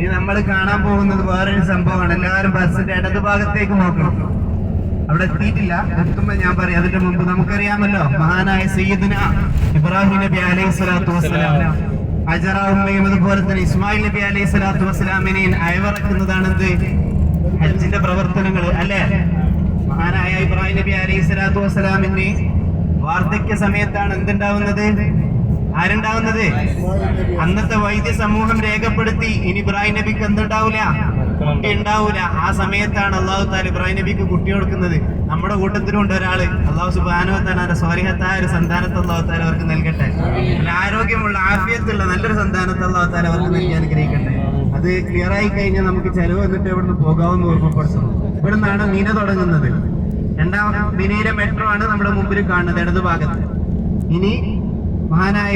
ഇനി നമ്മൾ കാണാൻ പോകുന്നത് വേറൊരു സംഭവമാണ്. എല്ലാവരും ബസ്സിന്റെ ഇടത് ഭാഗത്തേക്ക് നോക്കണം. അവിടെ എത്തിയിട്ടില്ല. എത്തുമ്പോ ഞാൻ പറയാം. അതിന്റെ മുമ്പ് നമുക്കറിയാമല്ലോ മഹാനായ സയ്യിദിന ഇബ്രാഹിം നബി അലൈഹി സ്വലാത്തു വസ്സലാം അജറ അതുപോലെ തന്നെ ഇസ്മായിൽ നബി അലൈഹി സ്വലാത്തു വസ്സലാമിനെയും അയവിറക്കുന്നതാണ് എന്ത് ഹജ്ജിന്റെ പ്രവർത്തനങ്ങൾ അല്ലെ? മഹാനായ ഇബ്രാഹിം നബി അലൈഹി സ്വലാത്തു വസ്സലാമിന് വാർദ്ധക്യ സമയത്താണ് എന്തുണ്ടാവുന്നത്? ആരുണ്ടാവുന്നത്? അന്നത്തെ വൈദ്യ സമൂഹം രേഖപ്പെടുത്തി. ഇനി ഇബ്രാഹിം നബിക്ക് എന്തുണ്ടാവില്ല കുട്ടി ഉണ്ടാവൂല. ആ സമയത്താണ് അള്ളാഹു താല ഇബ്രാഹിം നബിക്ക് കുട്ടി കൊടുക്കുന്നത്. നമ്മുടെ കൂട്ടത്തിലുണ്ട് ഒരാൾ. അള്ളാഹു സുബാനുവത്താൻ സ്വാരിഹത്തായ ഒരു സന്താനത്തെ അള്ളാഹു താല അവർക്ക് നൽകട്ടെ. ആരോഗ്യമുള്ള ആഫിയത്തുള്ള നല്ലൊരു സന്താനത്തെ അള്ളാഹു താല അവർക്ക് നൽകി അനുഗ്രഹിക്കട്ടെ. അത് ക്ലിയർ ആയി കഴിഞ്ഞാൽ നമുക്ക് ചെലവ് വന്നിട്ട് ഇവിടുന്ന് പോകാമെന്ന് ഓർമ്മപ്പെടുത്തുന്നു ഇവിടുന്നാണ് മീന തുടങ്ങുന്നത്. രണ്ടാം മിനയിലെ മെട്രോ ആണ് നമ്മുടെ മുമ്പിൽ കാണുന്നത് ഇടതുഭാഗത്ത്. ഇനി മഹാനായ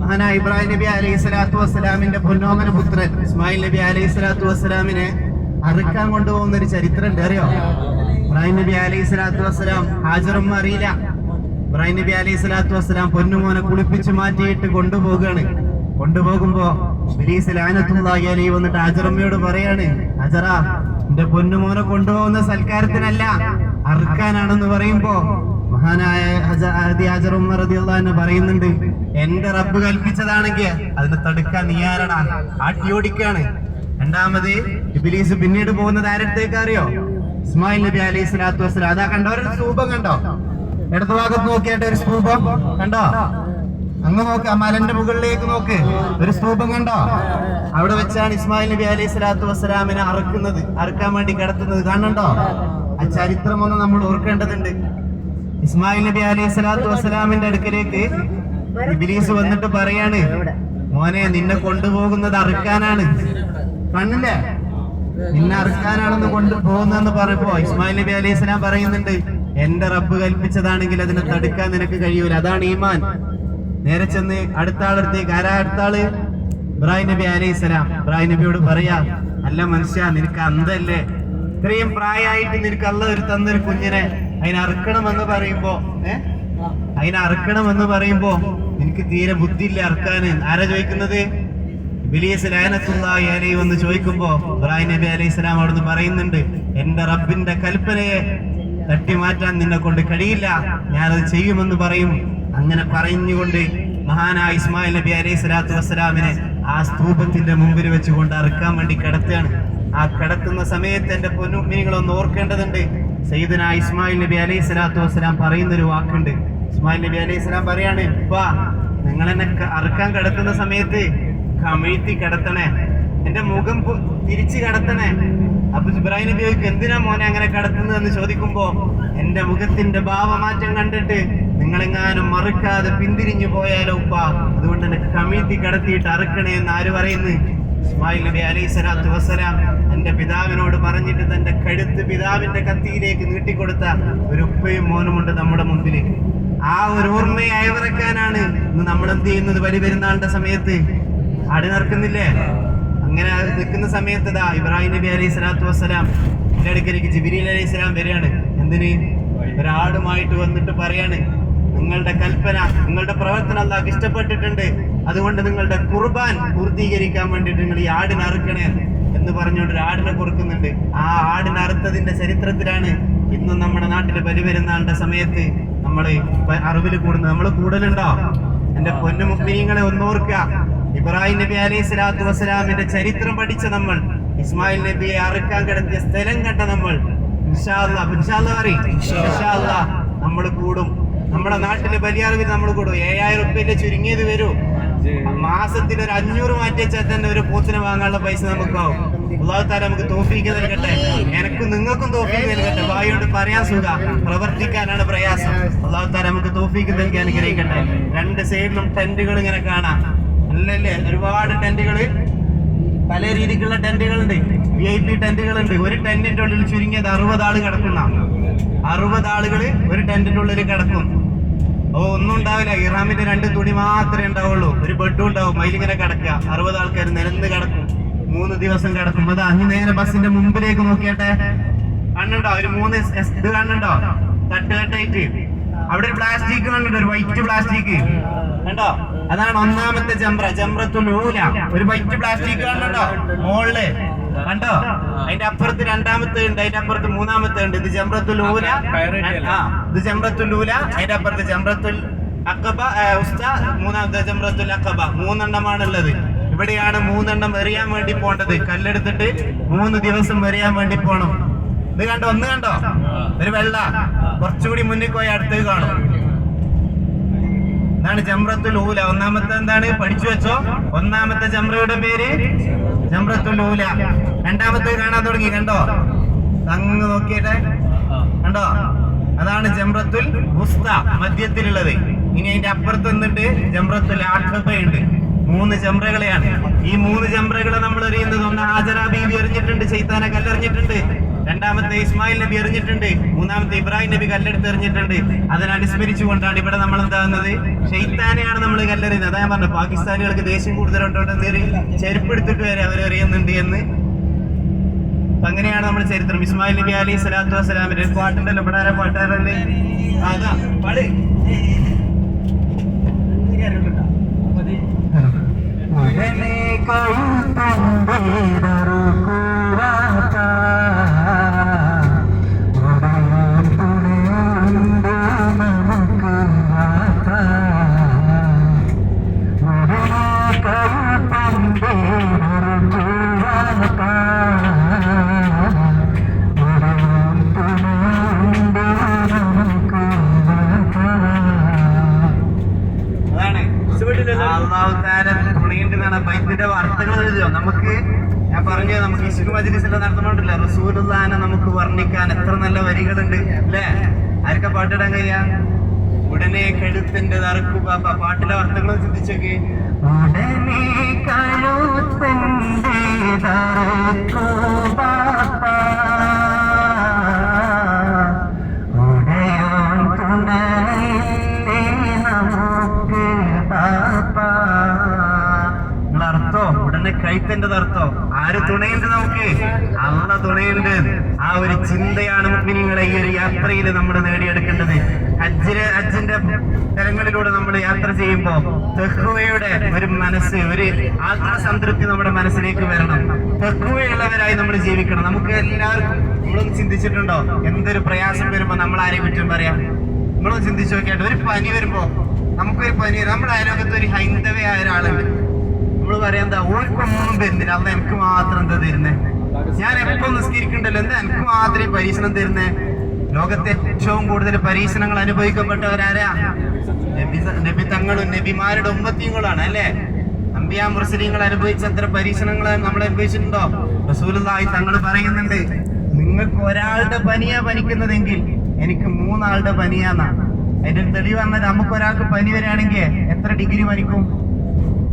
മഹാനായ ഇബ്രാഹിം നബി അലൈഹി സ്വലാത്തു വസ്സലാമിന്റെ പൊന്നോമന പുത്രൻ ഇസ്മായിൽ നബി അലൈഹി സ്വലാത്തു വസ്സലാമിനെ അറുക്കാൻ കൊണ്ടുപോകുന്ന ഒരു ചരിത്രം ഉണ്ട് അറിയോ? ഇബ്രാഹിം നബി അലൈഹി സ്വലാത്തു വസ്സലാം ഹാജറൊന്നും അറിയില്ല. ഇബ്രാഹിം നബി അലൈഹി സ്വലാത്തു വസ്സലാം പൊന്നുമോനെ കുളിപ്പിച്ച് മാറ്റിയിട്ട് കൊണ്ടുപോകുകയാണ്. കൊണ്ടുപോകുമ്പോ ബിലീസ് ലാനത്തുള്ളാഹി അലൈഹി വന്നിട്ട് ഹാജറമ്മയോട് പറയാണ് ഹാജറ എന്റെ പൊന്നുമോനെ കൊണ്ടുപോകുന്ന സൽക്കാരത്തിനല്ല അറുക്കാനാണെന്ന് പറയുമ്പോ മഹാനായ ഹാജർ അൻഹു പറയുന്നുണ്ട് എന്റെ റബ്ബ് കൽപ്പിച്ചതാണെങ്കിൽ അതിനെ തടുക്കാൻ നീ ആരടാ ആട്ടിയോടിക്കാണ് രണ്ടാമത് ഇബിലീസ് പിന്നീട് പോകുന്നത് ആരടുത്തേക്ക് അറിയോ? ഇസ്മായിൽ നബി അലൈഹി സ്വലാത്തു വസ്സലാം. അതാ കണ്ടോ? ഒരു സ്തൂപം കണ്ടോ? ഇടതുഭാഗത്ത് നോക്കിയായിട്ട് ഒരു സ്തൂപം കണ്ടോ? അങ്ങ് നോക്ക് ആ മലന്റെ മുകളിലേക്ക് നോക്ക്. ഒരു സ്തൂപം കണ്ടോ? അവിടെ വെച്ചാണ് ഇസ്മായിൽ നബി അലൈഹി സ്വലാത്തു വസ്സലാമിനെ അറുക്കുന്നത് അറുക്കാൻ വേണ്ടി കിടത്തുന്നത്. കാണണ്ടോ ആ ചരിത്രം ഒന്ന് നമ്മൾ ഓർക്കേണ്ടതുണ്ട്. ഇസ്മായിൽ നബി അലൈഹി സ്വലാത്തു വസ്സലാമിന്റെ അടുക്കലേക്ക് ഇബിലീസ് വന്നിട്ട് പറയാണ് മോനെ നിന്നെ കൊണ്ടുപോകുന്നത് അറുക്കാനാണ്. കണ്ണില്ലേ? നിന്നെ അറുക്കാനാണെന്ന് കൊണ്ടുപോകുന്നെന്ന് പറയുമ്പോ ഇസ്മായിൽ നബി അലൈഹി സ്വലാം പറയുന്നുണ്ട് എന്റെ റബ്ബ് കൽപ്പിച്ചതാണെങ്കിൽ അതിനെ തടുക്കാൻ നിനക്ക് കഴിയൂല. അതാണ് ഈമാൻ. നേരെ ചെന്ന് അടുത്ത ആളെടുത്തേക്ക് ആരാ അടുത്ത ആൾ ഇബ്രാഹിം നബി അലൈഹി സ്വലാം. ഇബ്രാഹിം നബിയോട് പറയാ അല്ല മനുഷ്യ നിനക്ക് അന്തല്ലേ? ഇത്രയും പ്രായമായിട്ട് നിനക്ക് അല്ല ഒരു തന്നൊരു കുഞ്ഞിനെ അതിനെ അറുക്കണമെന്ന് പറയുമ്പോ ഏഹ് അതിനെ അറുക്കണമെന്ന് പറയുമ്പോ എനിക്ക് തീരെ ബുദ്ധിയില്ല അറുക്കാന്. ആരാ ചോദിക്കുന്നത്? ബിലീസ് ലാനത്തുള്ളാഹി അലൈഹി വന്ന് ചോദിക്കുമ്പോ ഇബ്രാഹിം നബി അലൈഹി സ്വലാം അവിടുന്ന് പറയുന്നുണ്ട് എന്റെ റബ്ബിന്റെ കൽപ്പനയെ തട്ടി മാറ്റാൻ നിന്നെ കൊണ്ട് കഴിയില്ല. ഞാനത് ചെയ്യുമെന്ന് പറയും. അങ്ങനെ പറഞ്ഞുകൊണ്ട് മഹാനായ ഇസ്മായിൽ നബി അലൈഹി സ്വലാത്തു വസ്സലാമിനെ ആ സ്തൂപത്തിന്റെ മുമ്പിൽ വെച്ചുകൊണ്ട് അറുക്കാൻ വേണ്ടി കിടത്തുകയാണ്. ആ കിടത്തുന്ന സമയത്ത് എന്റെ പൊന്നുമിനികളൊന്ന് ഓർക്കേണ്ടതുണ്ട്. സയ്യിദന ഇസ്മായിൽ നബി അലൈഹി സ്വലാത്തു വസ്സലാം പറയുന്ന ഒരു വാക്കുണ്ട്. ഇസ്മായിൽ നബി അലൈഹി സ്വലാം പറയാണ് ഉപ്പാ നിങ്ങൾ എന്നെ അറുക്കാൻ കിടത്തുന്ന സമയത്ത് കമിഴ്ത്തി കിടത്തണേ. എന്റെ മുഖം തിരിച്ചു കിടത്തണേ. അപ്പൊ ഇബ്രാഹിം നബി എന്തിനാ മോനെ അങ്ങനെ കടത്തുന്നതെന്ന് ചോദിക്കുമ്പോ എന്റെ മുഖത്തിന്റെ ഭാവമാറ്റം കണ്ടിട്ട് നിങ്ങളെങ്ങാനും മറക്കാതെ പിന്തിരിഞ്ഞു പോയാലോ ഉപ്പ? അതുകൊണ്ട് തന്നെ കമീത്തി കടത്തിയിട്ട് അറക്കണേ എന്ന് ആര് പറയുന്നു? ഇസ്മായിൽ നബി അലൈഹി സ്വലാത്തു വസ്സലാം എന്റെ പിതാവിനോട് പറഞ്ഞിട്ട് തന്റെ കഴുത്ത് പിതാവിന്റെ കത്തിയിലേക്ക് നീട്ടിക്കൊടുത്ത ഒരു ഉപ്പയും മോനുമുണ്ട് നമ്മുടെ മുമ്പിൽ. ആ ഒരു ഓർമ്മയെ അയവിറക്കാനാണ് ഇന്ന് നമ്മൾ എന്ത് ചെയ്യുന്നത് വലിയ പെരുന്നാളിന്റെ സമയത്ത്? അടി നടക്കുന്നില്ലേ? അങ്ങനെ നിൽക്കുന്ന സമയത്ത് ദാ ഇബ്രാഹിം നബി അലൈഹി സ്വലാത്തു വസ്സലാം എന്റെ അടുക്കലേക്ക് ജിബിരി അലൈഹി സ്വലാം വരികയാണ്. എന്തിന്? ഒരാടുമായിട്ട് വന്നിട്ട് പറയാണ് നിങ്ങളുടെ കൽപ്പന നിങ്ങളുടെ പ്രവർത്തനം അല്ലാഹ് ഇഷ്ടപ്പെട്ടിട്ടുണ്ട്. അതുകൊണ്ട് നിങ്ങളുടെ കുർബാൻ പൂർത്തീകരിക്കാൻ വേണ്ടിയിട്ട് നിങ്ങൾ ഈ ആടിനെ അറുക്കണേ എന്ന് പറഞ്ഞുകൊണ്ട് ഒരു ആടിനെ കൊടുക്കുന്നുണ്ട് ആ ആടിനെ അറുത്തതിന്റെ ചരിത്രത്തിലാണ് ഇന്നും നമ്മുടെ നാട്ടിൽ ബലി പെരുന്നാളിന്റെ സമയത്ത് നമ്മൾ അറിവിൽ കൂടുന്നത്. നമ്മൾ കൂടുതലുണ്ടോ എന്റെ പൊന്നു മുക്മിനീങ്ങളെ ഒന്നോർക്കുക ഇബ്രാഹിം നബി അലൈഹി സ്വലാത്തു വസ്സലാമിന്റെ ചരിത്രം പഠിച്ച നമ്മൾ ഇസ്മായിൽ നബിയെ അറുക്കാൻ കിടത്തിയ സ്ഥലം കണ്ട നമ്മൾ പറയ്. നമ്മൾ കൂടും. നമ്മുടെ നാട്ടിലെ ബലിയാറിവിൽ നമ്മൾ കൊടുക്കും. ഏഴായിരം റുപ്യല്ലേ ചുരുങ്ങിയത് വരൂ. മാസത്തിൽ ഒരു അഞ്ഞൂറ് മാറ്റി വെച്ചാൽ തന്നെ ഒരു പോത്തിനെ വാങ്ങാനുള്ള പൈസ നമുക്കാവും. അള്ളാഹു താല നമുക്ക് തോഫീക്ക് നൽകട്ടെ. എനക്കും നിങ്ങൾക്കും തോഫീക്ക് നൽകട്ടെ. വായോട് പറയാൻ സുഖ. പ്രവർത്തിക്കാനാണ് പ്രയാസം. അള്ളാഹു താല നമുക്ക് തോഫീക്ക് നൽകി അനുഗ്രഹിക്കട്ടെ. രണ്ട് സൈഡിലും ടെന്റുകൾ ഇങ്ങനെ കാണാം. അല്ലല്ലേ? ഒരുപാട് ടെന്റുകൾ പല രീതിക്കുള്ള ടെന്റുകളുണ്ട്. വി ഐ പി ടെന്റുകളുണ്ട്. ഒരു ടെന്റിന്റെ ഉള്ളിൽ ചുരുങ്ങിയത് അറുപത് ആൾ കിടക്കുന്ന. അറുപത് ആളുകൾ ഒരു ടെന്റിന്റെ ഉള്ളിൽ കിടക്കും. ഓ ഒന്നും ഉണ്ടാവില്ല. ഇറാമിന്റെ രണ്ട് തുണി മാത്രമേ ഉണ്ടാവുള്ളൂ. ഒരു ബെഡും ഉണ്ടാവും. അതിലിങ്ങനെ കിടക്കുക. അറുപത് ആൾക്കാർ നിരന്ന് കിടക്കും. മൂന്ന് ദിവസം കിടക്കും. അത് അങ്ങ് നേരെ ബസിന്റെ മുമ്പിലേക്ക് നോക്കിയട്ടെ? കണ്ണുണ്ടോ? ഒരു മൂന്ന് ഇത് കണ്ണുണ്ടോ? തട്ടുകെട്ടായിട്ട് അവിടെ ഒരു പ്ലാസ്റ്റിക് കണ്ടുണ്ട് ഒരു വൈറ്റ് പ്ലാസ്റ്റിക് കണ്ടോ? അതാണ് ഒന്നാമത്തെ ജംറത്തു നൂല. ഒരു വൈറ്റ് പ്ലാസ്റ്റിക് കണ്ടുണ്ടോ മോളിൽ. കണ്ടോ? അതിന്റെ അപ്പുറത്ത് രണ്ടാമത്തെ ഉണ്ട് അതിന്റെ അപ്പുറത്ത് മൂന്നാമത്തെ ഉണ്ട്. ഇത് ആ ഇത് ഊല അതിന്റെ അപ്പുറത്ത് ജംറത്തുൽ അക്കബ ഉസ്ത മൂന്നാമത്തെ ജംറത്തുൽ അക്കബ മൂന്നെണ്ണമാണ് ഉള്ളത് ഇവിടെയാണ് മൂന്നെണ്ണം എറിയാൻ വേണ്ടി പോണ്ടത്. കല്ലെടുത്തിട്ട് മൂന്ന് ദിവസം എറിയാൻ വേണ്ടി പോണം. ഇത് കണ്ടോ? ഒന്ന് കണ്ടോ? ഒരു വെള്ള. കുറച്ചുകൂടി മുന്നിൽ പോയി അടുത്തേക്ക് കാണും. ഇതാണ് ജംറത്തുൽ ഊല. ഒന്നാമത്തെ എന്താണ്? പഠിച്ചു വെച്ചോ. ഒന്നാമത്തെ ജംറയുടെ പേര് ജംറത്തുൽ ഊല. രണ്ടാമത്തെ കാണാൻ തുടങ്ങി. കണ്ടോ? അങ്ങ് നോക്കിയിട്ട്. കണ്ടോ? അതാണ് ജംറത്തുൽ ഉസ്ത മധ്യത്തിലുള്ളത്. ഇനി അതിന്റെ അപ്പുറത്ത് നിന്നിട്ട് ജംറത്തുൽ ആഖബയുണ്ട്. മൂന്ന് ജംറകളെയാണ് ഈ മൂന്ന് ജംറകളെ നമ്മൾ അറിയുന്നത് ഒന്ന് ഹാജറ ബീവി എറിഞ്ഞിട്ടുണ്ട് ചൈത്താനെ കല്ലെറിഞ്ഞിട്ടുണ്ട്. രണ്ടാമത്തെ ഇസ്മായിൽ നബി എറിഞ്ഞിട്ടുണ്ട്. മൂന്നാമത്തെ ഇബ്രാഹിം നബി കല്ലെടുത്ത് എറിഞ്ഞിട്ടുണ്ട്. അതിനനുസ്മരിച്ചുകൊണ്ടാണ് ഇവിടെ നമ്മൾ എന്താകുന്നത് ഷെയ്ത്താനെയാണ് നമ്മൾ കല്ലെറിയുന്നത്. അതാ ഞാൻ പറഞ്ഞു പാകിസ്ഥാനികൾക്ക് ദേഷ്യം കൂടുതലുണ്ടോ ചെരുപ്പ് ചെരുപ്പെടുത്തിട്ട് വരെ അവർ എറിയുന്നുണ്ട് എന്ന്. അങ്ങനെയാണ് നമ്മുടെ ചരിത്രം. ഇസ്മായിൽ നബി അലി സ്വലാത്തു വസ്സലാമിന്റെ പാട്ടുണ്ടല്ലോ. ഇവിടെ ആ, അതാ പാട്. ഉടനെ കഴുത്തമ്പേരറുക്കുവാത്ത ഇസ്ലു മജ്ലിസിലെ നടത്തുന്നുണ്ടല്ലോ. റസൂലുള്ളാനെ നമുക്ക് വർണിക്കാൻ എത്ര നല്ല വരികളുണ്ട് അല്ലേ? ആർക്കാ പാട്ടിടാൻ കഴിയാ? ഉടനെ കഴുത്തിന്റെ തറക്കുക പാട്ടിലെ വാർത്തകൾ ചിന്തിച്ചൊക്കെ. ഉടനെ കഴുത്തന്റെ പാപ്പ. അർത്ഥോ ആര് തുണയുണ്ട് നമുക്ക്? അള്ള തുണയുണ്ട്. ആ ഒരു ചിന്തയാണ് മുഗ്മിനിങ്ങളെ ഈ ഒരു യാത്രയിൽ നമ്മൾ നേടിയെടുക്കേണ്ടത്. അജ്ജിന് അജ്ജിന്റെ സ്ഥലങ്ങളിലൂടെ നമ്മൾ യാത്ര ചെയ്യുമ്പോൾ തെഹുവയുടെ ഒരു മനസ്സ് ഒരു ആത്മസംതൃപ്തി നമ്മുടെ മനസ്സിലേക്ക് വരണം. തെഹുവയുള്ളവരായി നമ്മൾ ജീവിക്കണം. നമുക്ക് എല്ലാവർക്കും നമ്മളൊന്ന് ചിന്തിച്ചിട്ടുണ്ടോ? എന്തൊരു പ്രയാസം വരുമ്പോ നമ്മൾ ആരെയും കുറ്റം പറയാം? നമ്മളൊന്ന് ചിന്തിച്ചു നോക്കിയാട്ട്. ഒരു പനി വരുമ്പോ നമുക്കൊരു പനി നമ്മുടെ ആരോഗ്യത്തിൽ ഒരു ഹൈന്ദവയായ ഒരാളുണ്ട്. നമ്മൾ പറയാം എന്താ ഓർക്കൊന്നും തരുന്നില്ല. അന്ന് എനിക്ക് മാത്രം എന്താ തരുന്നേ? ഞാൻ എപ്പോ നിസ്കരിക്കണ്ടല്ലോ? എന്താ എനിക്ക് മാത്രമേ പരീക്ഷണം തരുന്നേ? ലോകത്തെ ഏറ്റവും കൂടുതൽ പരീക്ഷണങ്ങൾ അനുഭവിക്കപ്പെട്ടവരാരാ? നബി നബി തങ്ങളും നബിമാരുടെ ഉമ്മത്തിയങ്ങളാണ് അല്ലേ? അമ്പിയ മുസ്ലിങ്ങൾ അനുഭവിച്ച അത്ര പരീക്ഷണങ്ങൾ നമ്മൾ അനുഭവിച്ചിട്ടുണ്ടോ? റസൂലുള്ളാഹി തങ്ങൾ പറയുന്നുണ്ട് നിങ്ങൾക്ക് ഒരാളുടെ പനിയാ പനിക്കുന്നതെങ്കിൽ എനിക്ക് മൂന്നാളുടെ പനിയാന്നാ. അതിന്റെ തെളിവ് പറഞ്ഞത് നമുക്ക് ഒരാൾക്ക് പനി വരികയാണെങ്കിൽ എത്ര ഡിഗ്രി പനിക്കും?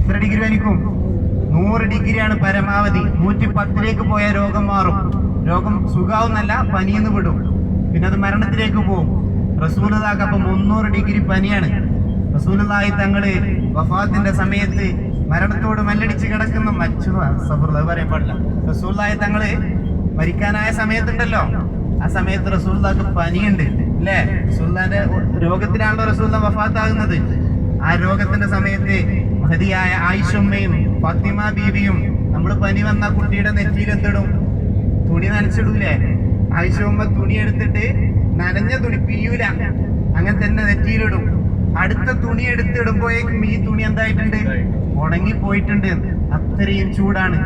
എത്ര ഡിഗ്രി വലിക്കും? നൂറ് ഡിഗ്രിയാണ് പരമാവധി. നൂറ്റി പത്തിലേക്ക് പോയ രോഗം മാറും. രോഗം സുഖാവുന്നല്ല പനിയെന്ന് വിടും. പിന്നെ അത് മരണത്തിലേക്ക് പോകും. റസൂലതാക്ക് അപ്പൊ മുന്നൂറ് ഡിഗ്രി പനിയാണ്. റസൂലതായി തങ്ങൾ വഫാത്തിന്റെ സമയത്ത് മരണത്തോട് മല്ലടിച്ച് കിടക്കുന്ന. മച്ചു അത് പറയാൻ പാടില്ല. റസൂലായി തങ്ങൾ മരിക്കാനായ സമയത്തുണ്ടല്ലോ. ആ സമയത്ത് റസൂൽദാക്ക് പനിയുണ്ട് അല്ലേ? റസൂല്ലാന്റെ രോഗത്തിനാണല്ലോ റസൂല്ല വഫാത്താകുന്നത്. ആ രോഗത്തിന്റെ സമയത്ത് മഹതിയായ ആയിഷമ്മയും ഫാത്തിമ ബീവിയും നമ്മൾ പനി വന്ന കുട്ടിയുടെ നെറ്റിയിൽ എന്തിടും? തുണി നനച്ചിടൂലേ? ആയിഷമ്മ തുണി എടുത്തിട്ട് നനഞ്ഞ തുണി പിയൂല അങ്ങനെ തന്നെ നെറ്റിയിലിടും. അടുത്ത തുണി എടുത്തിടുമ്പോഴേക്കും ഈ തുണി എന്തായിട്ടുണ്ട്? ഉണങ്ങി പോയിട്ടുണ്ട് അത്രയും ചൂടാണ്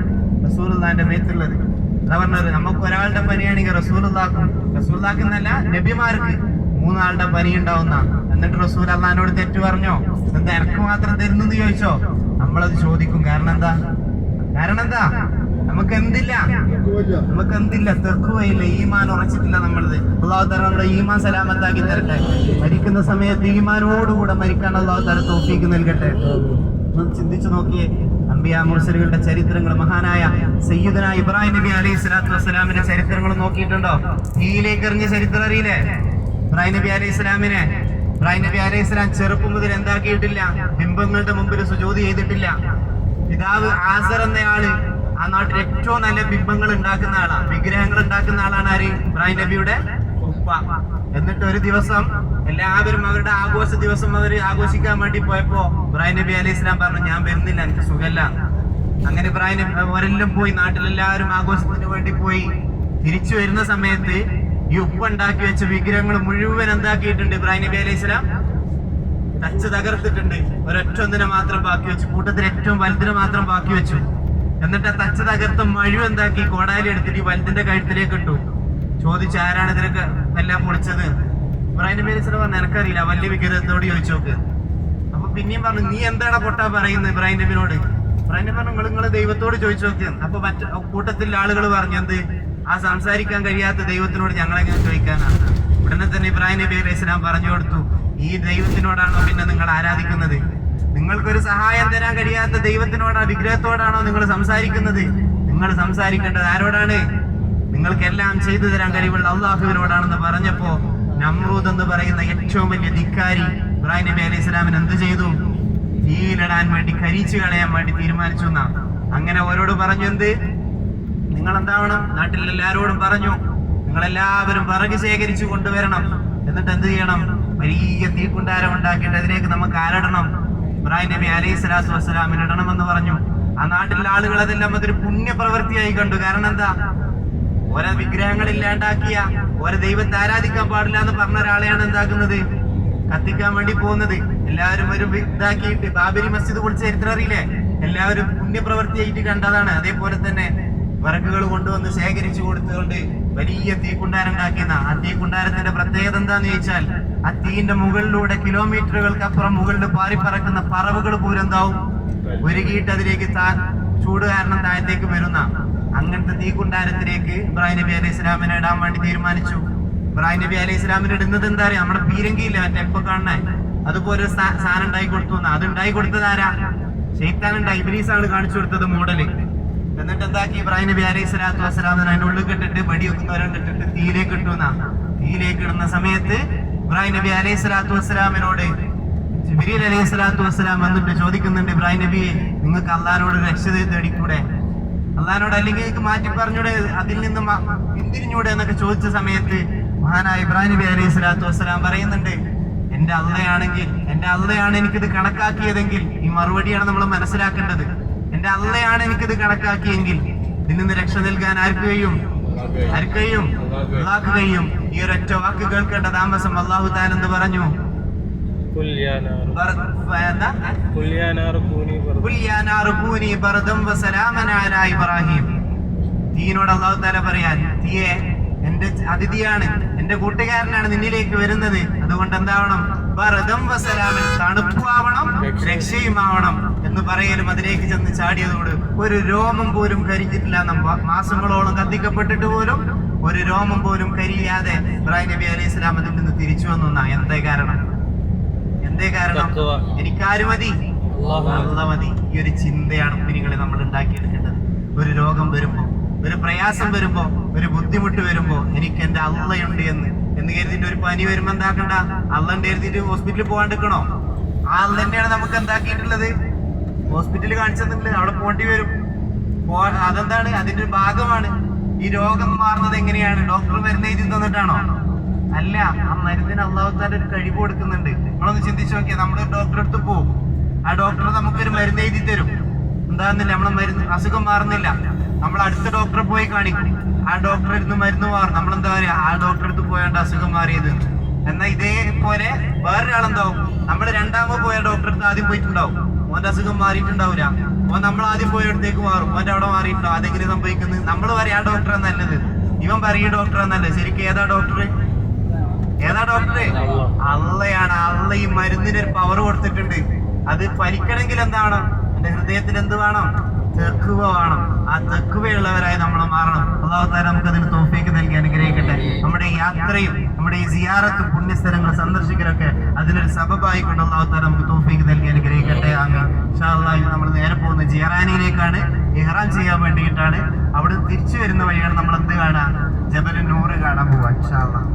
റസൂലുള്ളാന്റെ മേത്തുള്ളത്. അതാ പറഞ്ഞത് നമുക്ക് ഒരാളുടെ പനിയാണെങ്കിൽ റസൂലുള്ളാക്കും റസൂലുള്ളാക്കുന്നല്ല നബിമാർക്ക് മൂന്നാളുടെ പനി ഉണ്ടാവുന്ന എന്നിട്ട് റസൂൽ അള്ളഹാനോട് തെറ്റു പറഞ്ഞോ? എന്താ എനക്ക് മാത്രം തരുന്നു ചോദിച്ചോ? നമ്മളത് ചോദിക്കും. കാരണം എന്താ? കാരണം എന്താ? നമുക്ക് എന്തില്ല? നമുക്ക് എന്തില്ല? തെക്കുവയില്ല ഈമാൻ ഉറച്ചിട്ടില്ല നമ്മളത്. അള്ളാഹു തല നമ്മുടെ ഈമാൻ സലാമത്താക്കി തരട്ടെ. മരിക്കുന്ന സമയത്ത് ഈമാനോടുകൂടെ മരിക്കാൻ അള്ളാഹു തല തോഫീക്ക് നൽകട്ടെ. ചിന്തിച്ചു നോക്കിയേ. അമ്പിയ മുർസലുകളുടെ ചരിത്രങ്ങൾ മഹാനായ സയ്യിദന ഇബ്രാഹിം നബി അലൈഹി സ്വലാത്തു വസ്സലാമിന്റെ ചരിത്രങ്ങൾ നോക്കിയിട്ടുണ്ടോ? തീയിലേക്ക് എറിഞ്ഞ ചരിത്രം അറിയില്ലേ? ഇബ്രാഹിം നബി അലൈഹി ഇസ്ലാമിനെ ഇബ്രാഹിം നബി അലൈഹി ഇസ്ലാം ചെറുപ്പം മുതൽ എന്താക്കിയിട്ടില്ല ബിംബങ്ങളുടെ മുമ്പിൽ സുജോതി ചെയ്തിട്ടില്ല. പിതാവ് ആസർ എന്നയാൾ ആ നാട്ടിൽ ഏറ്റവും നല്ല ബിംബങ്ങൾ ഉണ്ടാക്കുന്ന ആളാണ് വിഗ്രഹങ്ങൾ ഉണ്ടാക്കുന്ന ആളാണ് ആര്? ഇബ്രാഹിം നബിയുടെ ഉപ്പ. എന്നിട്ട് ഒരു ദിവസം എല്ലാവരും അവരുടെ ആഘോഷ ദിവസം അവർ ആഘോഷിക്കാൻ വേണ്ടി പോയപ്പോ ഇബ്രാഹിം നബി അലൈഹി ഇസ്ലാം പറഞ്ഞു ഞാൻ വരുന്നില്ല എനിക്ക് സുഖല്ല അങ്ങനെ ഇബ്രാഹിം അവരെല്ലാം പോയി നാട്ടിലെല്ലാവരും ആഘോഷത്തിന് വേണ്ടി പോയി. തിരിച്ചു വരുന്ന സമയത്ത് ഉപ്പ ഉണ്ടാക്കി വെച്ച വിഗ്രഹങ്ങൾ മുഴുവൻ എന്താക്കിയിട്ടുണ്ട് ഇബ്രാഹിം നബി അലൈഹി സ്വലാം? തച്ച് തകർത്തിട്ടുണ്ട്. ഒരൊറ്റ ഒന്നിനെ മാത്രം ബാക്കി വെച്ചു. കൂട്ടത്തിൽ ഏറ്റവും വലുതിനെ മാത്രം ബാക്കി വെച്ചു. എന്നിട്ട് തച്ച് തകർത്ത് മഴു എന്താക്കി കോടാലി എടുത്തിട്ട് ഈ വലുതിന്റെ കഴുത്തിലേക്ക് ഇട്ടു. ചോദിച്ചു ആരാണ് ഇതിനൊക്കെ എല്ലാം പൊളിച്ചത് ഇബ്രാഹിം നബി അലൈഹി സ്വലാം പറഞ്ഞു എനിക്കറിയില്ല വലിയ വിഗ്രഹത്തോട് ചോദിച്ചു നോക്ക്. അപ്പൊ പിന്നെയും പറഞ്ഞു നീ എന്താണ് പൊട്ടാ പറയുന്നത് ഇബ്രാഹിം നബിനോട്? ഇബ്രാഹിം നബി പറഞ്ഞു നിങ്ങൾ നിങ്ങളെ ദൈവത്തോട് ചോദിച്ചു നോക്ക്. അപ്പൊ മറ്റു കൂട്ടത്തിലെ ആളുകൾ പറഞ്ഞു എന്ത്? ആ സംസാരിക്കാൻ കഴിയാത്ത ദൈവത്തിനോട് ഞങ്ങളെങ്ങനെ ചോദിക്കാനാണ്? ഉടനെ തന്നെ ഇബ്രാഹിം നബി അലൈഹി സ്വലാം പറഞ്ഞു കൊടുത്തു ഈ ദൈവത്തിനോടാണോ പിന്നെ നിങ്ങൾ ആരാധിക്കുന്നത്? നിങ്ങൾക്കൊരു സഹായം തരാൻ കഴിയാത്ത ദൈവത്തിനോടാ വിഗ്രഹത്തോടാണോ നിങ്ങൾ സംസാരിക്കുന്നത്? നിങ്ങൾ സംസാരിക്കേണ്ടത് ആരോടാണ്? നിങ്ങൾക്കെല്ലാം ചെയ്തു തരാൻ കഴിവുള്ള അള്ളാഹുവിനോടാണെന്ന് പറഞ്ഞപ്പോ നമ്രൂദ് എന്ന് പറയുന്ന ഏറ്റവും വലിയ ധിക്കാരി ഇബ്രാഹിം നബി അലൈഹി സ്വലാമിന് എന്ത് ചെയ്തു? തീയിലിടാൻ വേണ്ടി കരിച്ചു കളയാൻ വേണ്ടി തീരുമാനിച്ചു എന്നാ അങ്ങനെ ഓരോട് പറഞ്ഞു എന്ത്? നിങ്ങൾ എന്താവണം നാട്ടിൽ എല്ലാരോടും പറഞ്ഞു. നിങ്ങൾ എല്ലാവരും വിറക് ശേഖരിച്ചു കൊണ്ടുവരണം. എന്നിട്ട് എന്ത് ചെയ്യണം? വലിയ തീക്കുണ്ടാരം ഉണ്ടാക്കിയിട്ട് അതിലേക്ക് നമുക്ക് ആരടണം. ഇബ്രാഹിം നബി അലൈഹി സ്വലാത്തു വസ്സലാമിന് ഇടണമെന്ന് പറഞ്ഞു. ആ നാട്ടിലെ ആളുകൾ അതെല്ലാം അതൊരു പുണ്യപ്രവൃത്തിയായി കണ്ടു. കാരണം എന്താ? ഓരോ വിഗ്രഹങ്ങൾ ഇല്ലാണ്ടാക്കിയ ഓരോ ദൈവത്തെ ആരാധിക്കാൻ പാടില്ല എന്ന് പറഞ്ഞ ഒരാളെയാണ് എന്താക്കുന്നത്? കത്തിക്കാൻ വേണ്ടി പോകുന്നത്. എല്ലാവരും ഒരു ഇതാക്കിയിട്ട് ബാബരി മസ്ജിദ് പൊളിച്ച ചരിത്രം അറിയില്ലേ? എല്ലാവരും പുണ്യപ്രവൃത്തിയായിട്ട് കണ്ടതാണ്. അതേപോലെ തന്നെ വിറകുകൾ കൊണ്ടുവന്ന് ശേഖരിച്ചു കൊടുത്തുകൊണ്ട് വലിയ തീക്കുണ്ടാരുണ്ടാക്കിയെന്ന ആ തീക്കുണ്ടാരത്തിന്റെ പ്രത്യേകത എന്താന്ന് ചോദിച്ചാൽ ആ തീന്റെ മുകളിലൂടെ കിലോമീറ്ററുകൾക്ക് അപ്പുറം മുകളിൽ പാറിപ്പറക്കുന്ന പറവുകൾ പൂരന്താവും ഒരുകിയിട്ട് അതിലേക്ക് ചൂട് കാരണം താഴത്തേക്ക് വരുന്ന അങ്ങനത്തെ തീക്കുണ്ടാരത്തിലേക്ക് ഇബ്രാഹിം നബി അലൈഹി ഇസ്ലാമിനെ ഇടാൻ വേണ്ടി തീരുമാനിച്ചു. ഇബ്രാഹിം നബി അലൈഹി ഇസ്ലാമിനെ ഇടുന്നത് എന്താ അറിയാം? നമ്മുടെ പീരങ്കിയില്ല മറ്റേ ഇപ്പൊ കാണണേ അതുപോലെ സാധനം ഉണ്ടായി കൊടുത്തു അത് ഉണ്ടായി കൊടുത്തതാരാ ആരാ? ഷെയ്ത്താൻ ആണ് കാണിച്ചു കൊടുത്തത് മോഡൽ. എന്നിട്ട് എന്താക്കി? ഇബ്രാഹിം നബി അലൈഹി സ്വലാത്തു വസ്സലാമിന് അതിന്റെ ഉള്ളിൽ കിട്ടിട്ട് വെടി വെക്കുന്നവരെ ഇട്ടിട്ട് തീയിലേക്ക് ഇട്ടുന്ന തീയിലേക്ക് ഇടുന്ന സമയത്ത് ഇബ്രാഹിം നബി അലൈഹി സ്വലാത്തു വസ്സലാമിനോട് ജിബ്രീൽ അലൈഹി സ്വലാത്തു വസ്സലാം വന്നിട്ട് ചോദിക്കുന്നുണ്ട് ഇബ്രാഹിം നബി നിങ്ങൾക്ക് അള്ളഹാനോട് രക്ഷ തേടിക്കൂടെ? അള്ളഹാനോട് അല്ലെങ്കിൽ നിങ്ങൾക്ക് മാറ്റി പറഞ്ഞൂടെ അതിൽ നിന്ന് പിന്തിരിഞ്ഞൂടെ എന്നൊക്കെ ചോദിച്ച സമയത്ത് മഹാനായ ഇബ്രാഹിം നബി അലൈഹി സ്വലാത്തു വസ്സലാം പറയുന്നുണ്ട് എന്റെ അള്ളയാണെങ്കിൽ എന്റെ അള്ളയാണ് എനിക്കിത് കണക്കാക്കിയതെങ്കിൽ ഈ മറുപടിയാണ് നമ്മൾ മനസ്സിലാക്കേണ്ടത്. എന്റെ അള്ളയാണ് എനിക്കിത് കണക്കാക്കിയെങ്കിൽ നിന്ന് രക്ഷ നൽകാൻ ആർക്ക് കഴിയും? ആർക്കയും അള്ളാഹ് കഴിയും. ഈ ഒരൊറ്റ വാക്ക് കേൾക്കേണ്ട താമസം അള്ളാഹു താൻ എന്ന് പറഞ്ഞു ഇബ്രാഹിം. പറയാൻ അതിഥിയാണ് എന്റെ കൂട്ടുകാരനാണ് നിന്നിലേക്ക് വരുന്നത്. അതുകൊണ്ട് എന്താവണം? ബർദം വസരാമൻ തണുപ്പുമാവണം രക്ഷയുമാവണം എന്ന് പറയലും അതിലേക്ക് ചെന്ന് ചാടിയതോട് ഒരു രോമം പോലും കരിഞ്ഞിട്ടില്ല നമ്മ മാസങ്ങളോളം കത്തിക്കപ്പെട്ടിട്ട് പോലും ഒരു രോമം പോലും കരിയാതെ ഇബ്രാഹിം നബി അലൈഹി സ്വലാം അതിൽ നിന്ന് തിരിച്ചു വന്നു എന്തേ കാരണം? എന്തേ കാരണം. എനിക്കാര് മതി. മതി. ഈ ഒരു ചിന്തയാണ് കുഞ്ഞുങ്ങളെ നമ്മൾ ഉണ്ടാക്കിയെടുക്കേണ്ടത്. ഒരു രോഗം വരുമ്പോ ഒരു പ്രയാസം വരുമ്പോ ഒരു ബുദ്ധിമുട്ട് വരുമ്പോ എനിക്ക് എന്റെ അള്ളയുണ്ട് എന്ന്. എന്ന് കരുതിട്ട് ഒരു പനി വരുമ്പോ എന്താക്കണ്ട? അള്ളണ്ട് കരുതിട്ട് ഹോസ്പിറ്റലിൽ പോകാണ്ടിരിക്കണോ ആ അള്ള തന്നെയാണ് നമുക്ക് എന്താക്കിയിട്ടുള്ളത്? ഹോസ്പിറ്റലിൽ കാണിച്ചതെങ്കിൽ അവിടെ പോണ്ടി വരും. അതെന്താണ്? അതിന്റെ ഒരു ഭാഗമാണ്. ഈ രോഗം മാറുന്നത് എങ്ങനെയാണ്? ഡോക്ടർ മരുന്ന് എഴുതി തന്നിട്ടാണോ? അല്ല ആ മരുന്നിന് അള്ളാഹുത്താൻ ഒരു കഴിവ് കൊടുക്കുന്നുണ്ട്. നമ്മളൊന്ന് ചിന്തിച്ചു നോക്കിയാ നമ്മൾ ഡോക്ടറെ അടുത്ത് പോകും. ആ ഡോക്ടർ നമുക്കൊരു മരുന്ന് എഴുതി തരും. എന്താന്നില്ല നമ്മളെ മരുന്ന് അസുഖം മാറുന്നില്ല. നമ്മൾ അടുത്ത ഡോക്ടറെ പോയി കാണിക്കും. ആ ഡോക്ടറെ അടുത്ത് മരുന്ന് മാറും. നമ്മൾ എന്താ പറയാ? ആ ഡോക്ടറെ അടുത്ത് പോയാണ്ട് അസുഖം മാറിയത്. എന്നാ ഇതേപോലെ വേറൊരാളെന്താവും? നമ്മൾ രണ്ടാമത് പോയ ഡോക്ടറെ അടുത്ത് ആദ്യം പോയിട്ടുണ്ടാവും. ഓന്റെ അസുഖം മാറിയിട്ടുണ്ടാവില്ല ഓൻ നമ്മൾ ആദ്യം പോയ അടുത്തേക്ക് മാറും. ഓന്റെ അവിടെ മാറിയിട്ടുണ്ടാവും. അതെങ്ങനെ സംഭവിക്കുന്നത്? നമ്മൾ പറയാ ആ ഡോക്ടറെ നല്ലത്. ഇവൻ പറയ ഡോക്ടറെ നല്ലത്. ശരിക്കും ഏതാ ഡോക്ടർ ഏതാ ഡോക്ടറെ അള്ളയാണ്. അള്ള ഈ മരുന്നിന് ഒരു പവർ കൊടുത്തിട്ടുണ്ട്. അത് ഫലിക്കണമെങ്കിൽ എന്താണ്? എന്റെ ഹൃദയത്തിൽ എന്ത് വേണം? തെക്കുവ വേണം ആ തെക്കുവയുള്ളവരായി നമ്മൾ മാറണം. അള്ളാഹു താല നമുക്ക് അതിന് തോഫീക്ക് നൽകി അനുഗ്രഹിക്കട്ടെ. നമ്മുടെ യാത്രയും നമ്മുടെ ഈ സിയാറത്ത് പുണ്യസ്ഥലങ്ങൾ സന്ദർശിക്കലൊക്കെ അതിനൊരു സബബായി കൊണ്ട് അള്ളാഹു താല നമുക്ക് തോഫീക്ക് നൽകി അനുഗ്രഹിക്കട്ടെ അങ്ങ് നമ്മൾ നേരെ പോകുന്ന ജിയറാനിയിലേക്കാണ്. ഇഹ്റാൻ ചെയ്യാൻ വേണ്ടിയിട്ടാണ്. അവിടെ തിരിച്ചു വരുന്ന വഴിയാണ് നമ്മൾ എന്ത് കാണാൻ ജബലൂറ് നൂറ് കാണാൻ പോവാ ഇൻഷാ അള്ളാഹ്